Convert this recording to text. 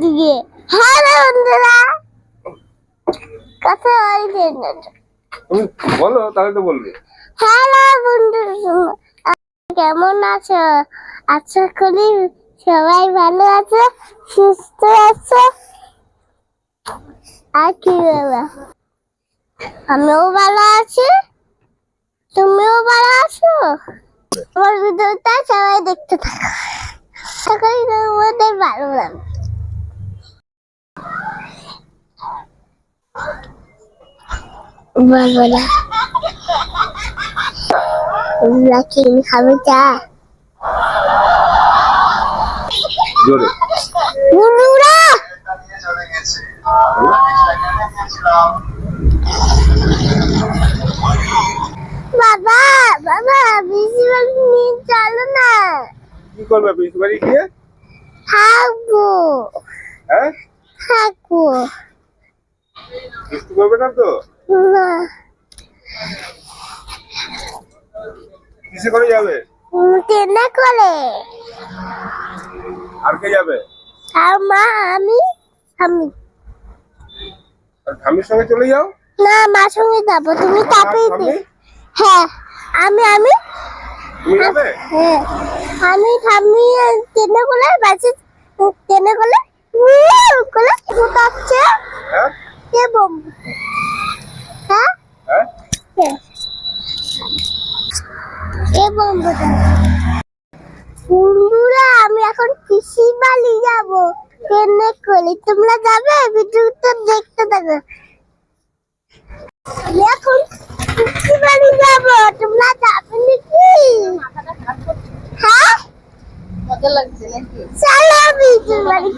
দিকে। হ্যালো বন্ধুরা। কথা তুমি বলো তাহলে তো বলবে। হ্যালো বন্ধুরা কেমন আছো? আশা করি সবাই ভালো আছে সুস্থ আছে। আর কি আমিও ভালো আছি। তুমিও ভালো আছো? আমার ভিডিওটা সবাই দেখতে থাকো। আশা করি তোমাদের ভালো লাগবে। বলব না তোমরা কি খাবে চা? জোরে। বন্ধুরা বাবা বাবা বেশিরভাগ নিয়ে চলো না। কি করবে বাড়ি গিয়ে? থাকব। হ্যাঁ? থাকব। করবে না তো? না কিসে করে যাবে? ট্রেনে করে? আর কে যাবে? আর মা আমি? আমি। আর ঠামির সঙ্গে চলে যাও? না মার সঙ্গে যাব। তুমি তাপেই হ্যাঁ আমি আমি। তুমি যাবে? হ্যাঁ আমি ঠাম্মি ট্রেনে করে? বাসে ট্রেনে করে? করে? ফুটাচ্ছে হ্যাঁ? কে বোম হ্যাঁ হ্যাঁ কে কে বোম বন্ধুরা আমি এখন কৃষি বাড়ি যাব। ট্রেনে করে? তোমরা যাবে? ভিডিওটা দেখতে থাকো আমি এখন কৃষি বাড়ি যাব। তোমরা যাবে নাকি? হ্যাঁ? মজা লাগছে নাকি? চলো ভিডিও বাড়ি